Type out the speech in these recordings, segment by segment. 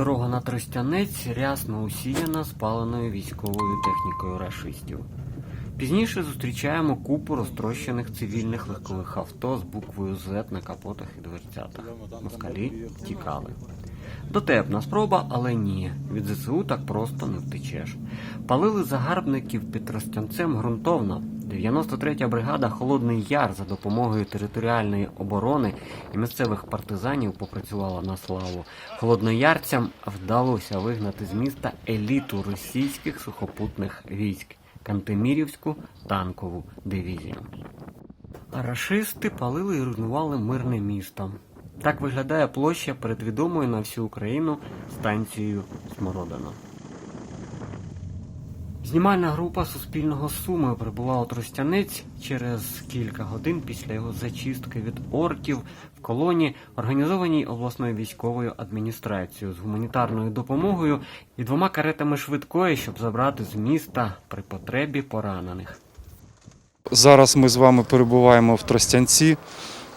Дорога на Тростянець рясно усіяна спаленою військовою технікою рашистів. Пізніше зустрічаємо купу розтрощених цивільних легкових авто з буквою Z на капотах і дверцятах. Москалі тікали. Дотепна спроба, але ні. Від ЗСУ так просто не втечеш. Палили загарбників під Тростянцем ґрунтовно. 93-я бригада Холодний Яр за допомогою територіальної оборони і місцевих партизанів попрацювала на славу. Холодноярцям вдалося вигнати з міста еліту російських сухопутних військ Кантемірівську танкову дивізію. Рашисти палили і руйнували мирне місто. Так виглядає площа перед відомою на всю Україну станцією Смородина. Знімальна група Суспільного Суми прибула у Тростянець через кілька годин після його зачистки від орків в колоні, організованій обласною військовою адміністрацією з гуманітарною допомогою і двома каретами швидкої, щоб забрати з міста при потребі поранених. Зараз ми з вами перебуваємо в Тростянці.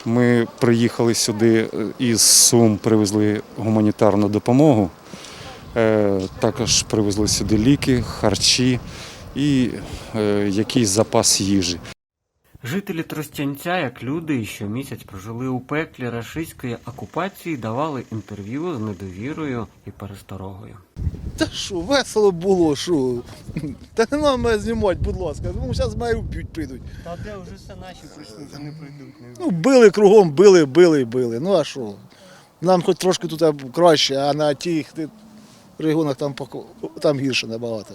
Ми приїхали сюди е, із Сум, привезли гуманітарну допомогу. Е, Також привезли сюди ліки, харчі і е, якийсь запас їжі. Жителі Тростянця, як люди, що місяць прожили у пеклі рашистської окупації, давали інтерв'ю з недовірою і пересторогою. Та що, весело було, що. Та не нам мене знімати, будь ласка. Ну, зараз мене вб'ють прийдуть. Та де вже все наші прийшли, вже не прийдуть. Ну, били кругом, били, били, били. Ну а що? Нам хоч трошки тут краще, а на тих ти- регіонах там, поко- там гірше набагато.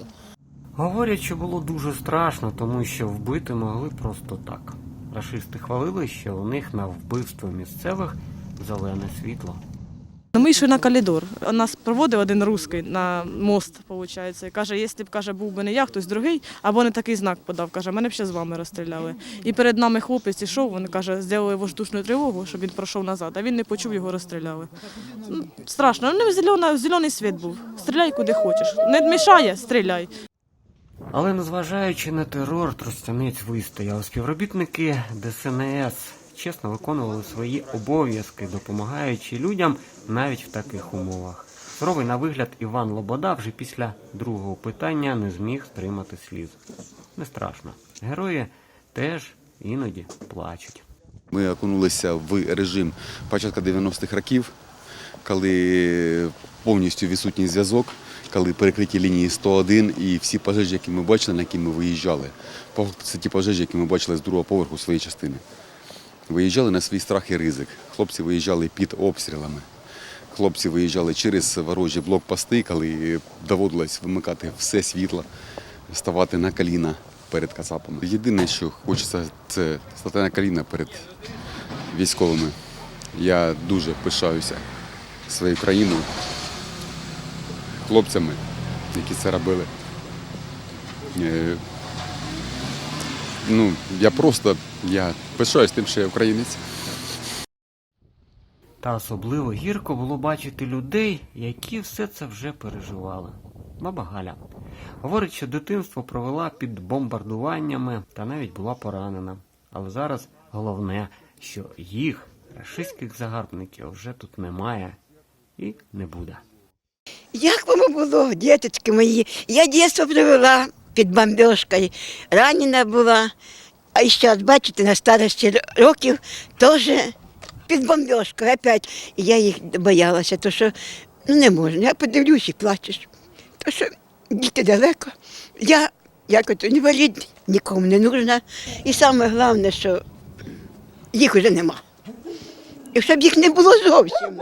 Говорять, що було дуже страшно, тому що вбити могли просто так. Рашисти хвалили, що у них на вбивство місцевих зелене світло. Ну, Ми йшли на коридор. Нас проводив один русський на мост, виходить. І каже, якщо б каже, був би не я, хтось другий, або не такий знак подав. Каже, мене б ще з вами розстріляли. І перед нами хлопець ішов, вони каже, зробили воздушну тривогу, щоб він пройшов назад, а він не почув, його розстріляли. Ну, страшно. Ну, зелений, зелений світ був. Стріляй куди хочеш. Не мішає, стріляй. Але незважаючи на терор, Тростянець вистояв. Співробітники ДСНС чесно виконували свої обов'язки, допомагаючи людям навіть в таких умовах. Суровий на вигляд Іван Лобода вже після другого питання не зміг стримати сліз. Не страшно. Герої теж іноді плачуть. Ми окунулися в режим початку 90-х років, коли повністю відсутній зв'язок, коли перекриті лінії 101 і всі пожежі, які ми бачили, на які ми виїжджали. Це ті пожежі, які ми бачили з другого поверху своєї частини. Виїжджали на свій страх і ризик. Хлопці виїжджали під обстрілами. Хлопці виїжджали через ворожі блокпости, коли доводилось вимикати все світло, ставати на коліна перед кацапами. Єдине, що хочеться, це стати на коліна перед військовими. Я дуже пишаюся своєю країною, хлопцями, які це робили. Е, Ну, я просто я пишаюсь тим, що я українець. Та особливо гірко було бачити людей, які все це вже переживали. Баба Галя говорить, що дитинство провела під бомбардуваннями та навіть була поранена. Але зараз головне, що їх, рашистських загарбників, вже тут немає і не буде. Як воно було, діточки мої? Я дитинство провела під бомбіжкою, ранена була. А зараз, бачите, на старості років теж під бомбіжкою опять. Я їх боялася, то що ну не можна. Я подивлюсь і плачеш. То що діти далеко. Я як от інвалід нікому не нужна. І саме головне, що їх вже нема. І щоб їх не було зовсім.